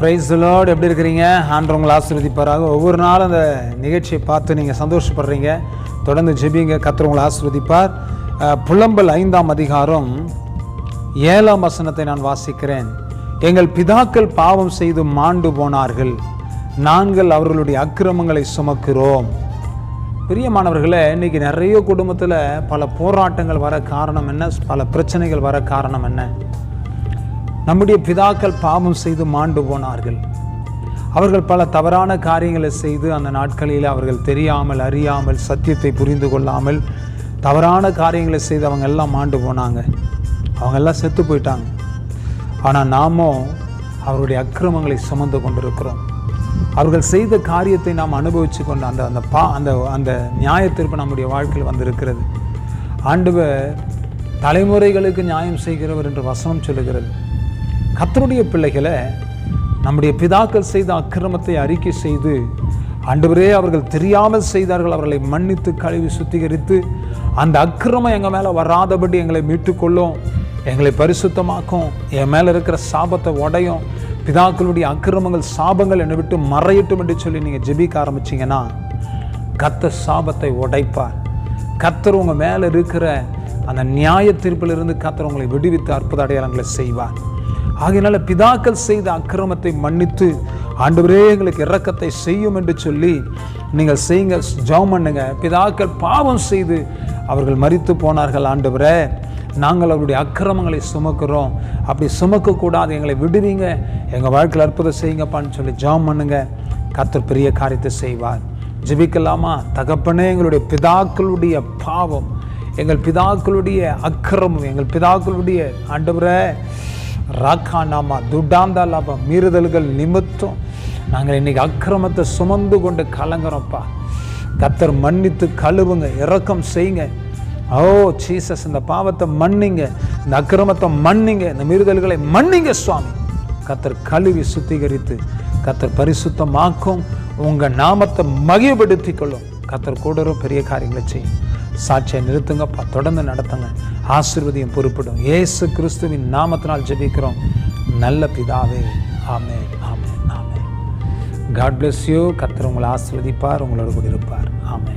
Price Lord எப்படி இருக்கிறீங்க? ஆண்டவங்களை உங்களை ஆசீர்வதிப்பாராக. ஒவ்வொரு நாளும் அந்த நிகழ்ச்சியை பார்த்து நீங்கள் சந்தோஷப்படுறீங்க. தொடர்ந்து ஜெபிங்க. கத்துறவங்களை ஆசிர்வதிப்பார். புலம்பல் ஐந்தாம் அதிகாரம் ஏழாம் வசனத்தை நான் வாசிக்கிறேன். எங்கள் பிதாக்கள் பாவம் செய்து மாண்டு போனார்கள். நாங்கள் அவர்களுடைய அக்கிரமங்களை சுமக்கிறோம். பிரியமானவர்களே இன்னைக்கு நிறைய குடும்பத்தில் பல போராட்டங்கள் வர காரணம் என்ன? பல பிரச்சனைகள் வர காரணம் என்ன? நம்முடைய பிதாக்கள் பாவம் செய்து மாண்டு போனார்கள். அவர்கள் பல தவறான காரியங்களை செய்து அந்த நாட்களில் அவர்கள் தெரியாமல் அறியாமல் சத்தியத்தை புரிந்து கொள்ளாமல் தவறான காரியங்களை செய்து அவங்க எல்லாம் மாண்டு போனாங்க. அவங்க எல்லாம் செத்து போயிட்டாங்க. ஆனால் நாமும் அவருடைய அக்கிரமங்களை சுமந்து கொண்டிருக்கிறோம். அவர்கள் செய்த காரியத்தை நாம் அனுபவித்து கொண்டு அந்த அந்த பா அந்த அந்த நியாயத்திற்பு நம்முடைய வாழ்க்கையில் வந்திருக்கிறது. ஆண்டவர் தலைமுறைகளுக்கு நியாயம் செய்கிறவர் என்று வசனம் சொல்லுகிறது. கத்தருடைய பிள்ளைகளை நம்முடைய பிதாக்கள் செய்த அக்கிரமத்தை அறிக்கை செய்து ஆண்டவரே அவர்கள் தெரியாமல் செய்தார்கள் அவர்களை மன்னித்து கழுவி சுத்திகரித்து அந்த அக்கிரமம் எங்கள் மேலே வராதபடி எங்களை மீட்டுக்கொள்ளும் எங்களை பரிசுத்தமாக்கும் என் மேலே இருக்கிற சாபத்தை உடையும் பிதாக்களுடைய அக்கிரமங்கள் சாபங்கள் என்னை விட்டு மறையட்டும் என்று சொல்லி நீங்கள் ஜெபிக்க ஆரம்பிச்சிங்கன்னா கத்த சாபத்தை உடைப்பார். கத்தர் உங்கள் மேலே இருக்கிற அந்த நியாய தீர்ப்பிலிருந்து கத்தர் உங்களை விடுவித்து அற்புத அடையாளங்களை செய்வார். ஆகையினால பிதாக்கள் செய்த அக்கிரமத்தை மன்னித்து ஆண்டவரே எங்களுக்கு இரக்கத்தை செய்யும் என்று சொல்லி நீங்கள் செய்யுங்க ஜெபம் பண்ணுங்க. பிதாக்கள் பாவம் செய்து அவர்கள் மறித்து போனார்கள் ஆண்டவரே. நாங்கள் அவருடைய அக்கிரமங்களை சுமக்கிறோம். அப்படி சுமக்கக்கூடாது எங்களை விடுவீங்க. எங்கள் வாழ்க்கையில் அற்புதம் செய்யுங்கப்பான்னு சொல்லி ஜெபம் பண்ணுங்க. கத்தர் பெரிய காரியத்தை செய்வார். ஜெபிக்கலாமா? தகப்பனே எங்களுடைய பிதாக்களுடைய பாவம் எங்கள் பிதாக்களுடைய அக்கிரமம் எங்கள் பிதாக்களுடைய ஆண்டவரே ராக்கா நாமா துட்டாந்தா லாபம் மீறுதல்கள் நிமித்தம். நாங்கள் இன்னைக்கு அக்கிரமத்தை சுமந்து கொண்டு கலங்குறோம்ப்பா. கத்தர் மன்னித்து கழுவுங்க இறக்கம் செய்யுங்க. ஓ சீசஸ் இந்த பாவத்தை மன்னிங்க இந்த அக்கிரமத்தை மன்னிங்க இந்த மீறுதல்களை மன்னிங்க சுவாமி. கத்தர் கழுவி சுத்திகரித்து கத்தர் பரிசுத்தமாக்கும். உங்கள் நாமத்தை மகிழ்படுத்திக் கொள்ளும் கத்தர் கூட பெரிய காரியங்களை செய்யும். சாட்சியை நிறுத்துங்கப்பா தொடர்ந்து நடத்துங்க. ஆசிர்வதியும் பொறுப்பிடும். ஏசு கிறிஸ்துவின் நாமத்தினால் ஜெபிக்கிறோம். நல்ல பிதாவே ஆமே ஆமே ஆமே காட் bless யூ கத்தர் உங்களை ஆசிர்வதிப்பார் உங்களோடு கூட இருப்பார். ஆமே